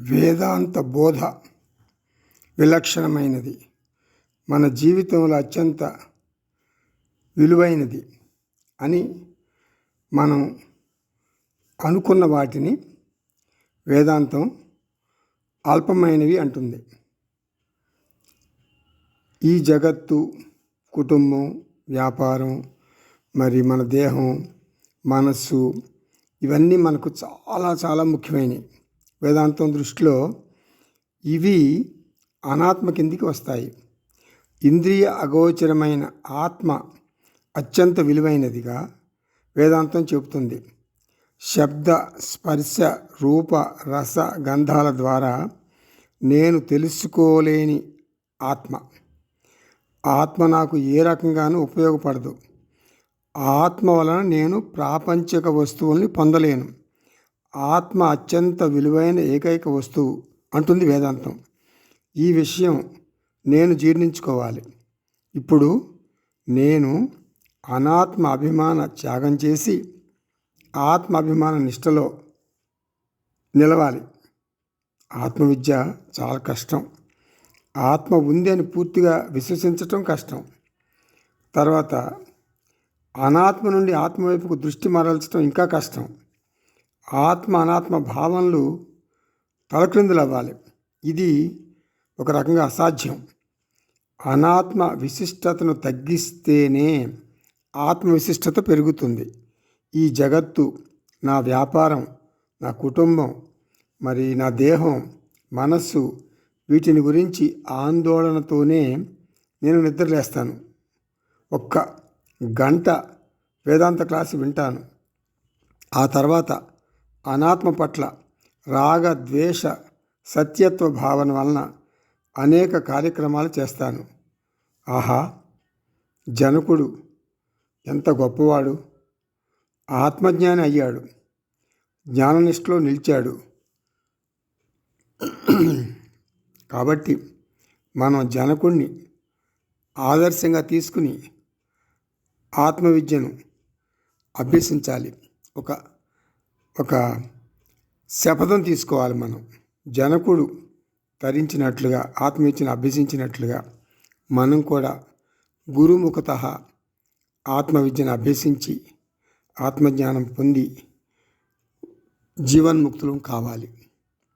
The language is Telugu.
వేదాంత బోధ విలక్షణమైనది. మన జీవితంలో అత్యంత విలువైనది అని మనం అనుకున్న వాటిని వేదాంతం అల్పమైనవి అంటుంది. ఈ జగత్తు కుటుంబం వ్యాపారం మరి మన దేహం మనస్సు ఇవన్నీ మనకు చాలా చాలా ముఖ్యమైనవి. వేదాంతం దృష్టిలో ఇవి అనాత్మ కిందికి వస్తాయి. ఇంద్రియ అగోచరమైన ఆత్మ అత్యంత విలువైనదిగా వేదాంతం చెబుతుంది. శబ్ద స్పర్శ రూప రస గంధాల ద్వారా నేను తెలుసుకోలేని ఆత్మ. ఆత్మ నాకు ఏ రకంగానూ ఉపయోగపడదు. ఆత్మ వలన నేను ప్రాపంచిక వస్తువుల్ని పొందలేను. ఆత్మ అత్యంత విలువైన ఏకైక వస్తువు అంటుంది వేదాంతం. ఈ విషయం నేను జీర్ణించుకోవాలి. ఇప్పుడు నేను అనాత్మ అభిమాన త్యాగం చేసి ఆత్మ అభిమాన నిష్టలో నిలవాలి. ఆత్మవిద్య చాలా కష్టం. ఆత్మ ఉంది అని పూర్తిగా విశ్వసించటం కష్టం. తర్వాత అనాత్మ నుండి ఆత్మ వైపుకు దృష్టి మరల్చడం ఇంకా కష్టం. ఆత్మ అనాత్మ భావనలు తలక్రిందులు అవ్వాలి ఇది ఒక రకంగా అసాధ్యం. అనాత్మ విశిష్టతను తగ్గిస్తేనే ఆత్మ విశిష్టత పెరుగుతుంది. ఈ జగత్తు నా వ్యాపారం నా కుటుంబం మరి నా దేహం మనస్సు వీటిని గురించి ఆందోళనతోనే నేను నిద్రలేస్తాను. ఒక్క గంట వేదాంత క్లాసు వింటాను. ఆ తర్వాత అనాత్మ పట్ల రాగ ద్వేష సత్యత్వ భావన వలన అనేక కార్యక్రమాలు చేస్తాను. ఆహా! జనకుడు ఎంత గొప్పవాడు. ఆత్మజ్ఞాని అయ్యాడు. జ్ఞాననిష్టలో నిలిచాడు. కాబట్టి మనం జనకుణ్ణి ఆదర్శంగా తీసుకుని ఆత్మవిద్యను అభ్యసించాలి. ఒక ఒక శపథం తీసుకోవాలి మనం. జనకుడు తరించినట్లుగా ఆత్మవిద్యను అభ్యసించినట్లుగా మనం కూడా గురుముఖత ఆత్మవిద్యను అభ్యసించి ఆత్మజ్ఞానం పొంది జీవన్ముక్తులం కావాలి.